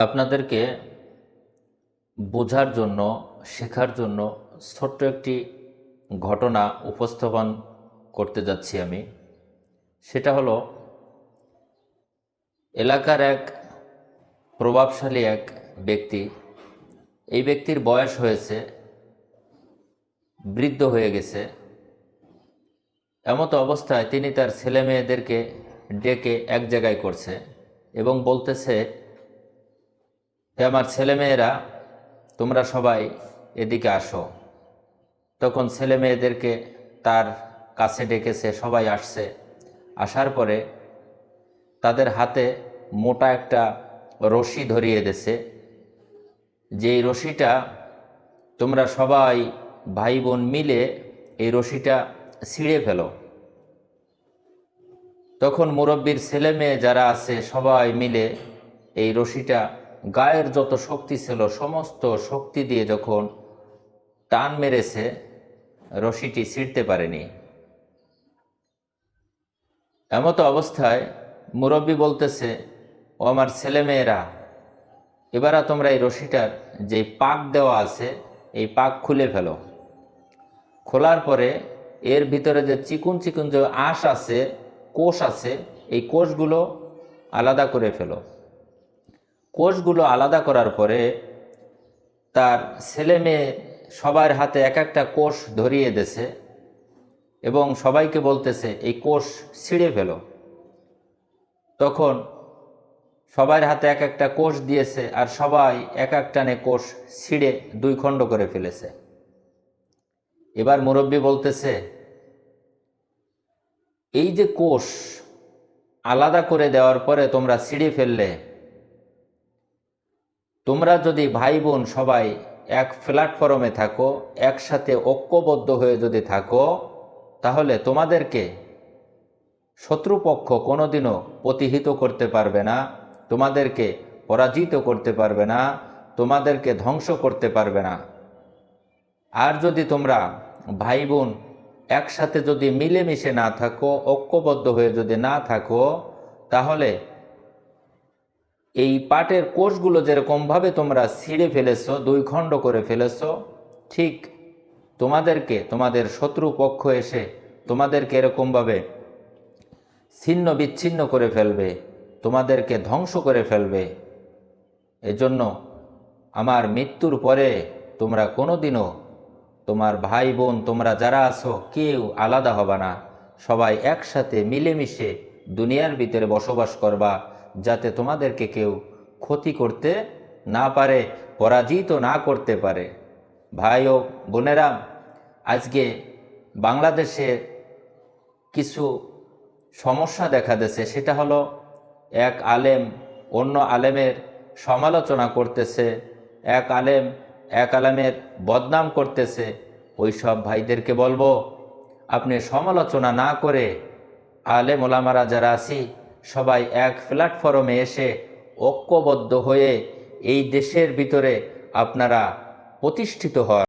আপনাদেরকে বোঝার জন্য, শেখার জন্য ছোট্ট একটি ঘটনা উপস্থাপন করতে যাচ্ছি আমি। সেটা হলো, এলাকার এক প্রভাবশালী এক ব্যক্তি, এই ব্যক্তির বয়স হয়েছে, বৃদ্ধ হয়ে গেছে। এমতো অবস্থায় তিনি তার ছেলে মেয়েদেরকে ডেকে এক জায়গায় করছে এবং বলতেছে হে আমার ছেলেমেয়েরা, তোমরা সবাই এদিকে আসো। তখন ছেলে মেয়েদেরকে তার কাছে ডেকেছে সবাই আসছে। আসার পরে তাদের হাতে মোটা একটা রশি ধরিয়ে দিছে যেই রশিটা তোমরা সবাই ভাই বোন মিলে এই রশিটা ছিঁড়ে ফেলো। তখন মুরব্বীর ছেলে মেয়ে যারা আছে সবাই মিলে এই রশিটা গায়ের যত শক্তি ছিল, সমস্ত শক্তি দিয়ে যখন টান মেরেছে, রশিটি ছিঁড়তে পারেনি। এমতো অবস্থায় মুরব্বী বলতেছে, ও আমার ছেলে মেয়েরা এবার তোমরা এই রশিটার যে পাক দেওয়া আছে, এই পাক খুলে ফেলো। খোলার পরে এর ভিতরে যে চিকুন চিকুন যে আঁশ আছে, কোষ আছে, এই কোষগুলো আলাদা করে ফেলো। কোষগুলো আলাদা করার পরে তার ছেলে মেয়ে সবার হাতে এক একটা কোষ ধরিয়ে দেছে এবং সবাইকে বলতেছে, এই কোষ ছিঁড়ে ফেলো। তখন সবার হাতে এক একটা কোষ দিয়েছে আর সবাই এক এক টানে কোষ ছিঁড়ে দুই খণ্ড করে ফেলেছে। এবার মুরব্বী বলতেছে, এই যে কোষ আলাদা করে দেওয়ার পরে তোমরা ছিঁড়ে ফেললে তোমরা যদি ভাই বোন সবাই এক প্ল্যাটফর্মে থাকো, একসাথে ঐক্যবদ্ধ হয়ে যদি থাকো, তাহলে তোমাদেরকে শত্রুপক্ষ কোনোদিনও প্রতিহিত করতে পারবে না, তোমাদেরকে পরাজিত করতে পারবে না, তোমাদেরকে ধ্বংস করতে পারবে না। আর যদি তোমরা ভাই বোন একসাথে যদি মিলেমিশে না থাকো, ঐক্যবদ্ধ হয়ে যদি না থাকো, তাহলে এই পাটের কোষগুলো যেরকমভাবে তোমরা ছিঁড়ে ফেলেছো দুই খণ্ড করে ফেলেছো, ঠিক তোমাদেরকে, তোমাদের শত্রু পক্ষ এসে তোমাদেরকে এরকমভাবে ছিন্ন বিচ্ছিন্ন করে ফেলবে, তোমাদেরকে ধ্বংস করে ফেলবে। এজন্য আমার মৃত্যুর পরে তোমরা কোনোদিনও তোমার ভাই বোন তোমরা যারা আছো, কেউ আলাদা হবে না। সবাই একসাথে মিলেমিশে দুনিয়ার ভিতরে বসবাস করবা। যাতে তোমাদেরকে কেউ ক্ষতি করতে না পারে, পরাজিত না করতে পারে। ভাই ও বোনেরা আজকে বাংলাদেশে কিছু সমস্যা দেখা দিয়েছে। সেটা হলো, এক আলেম অন্য আলেমের সমালোচনা করতেছে, এক আলেম এক আলেমের বদনাম করতেছে। ওই সব ভাইদেরকে বলব, আপনি সমালোচনা না করে আলেম ওলামারা যারা আছি সবাই এক প্ল্যাটফর্মে এসে ঐক্যবদ্ধ হয়ে এই দেশের ভিতরে আপনারা প্রতিষ্ঠিত হন।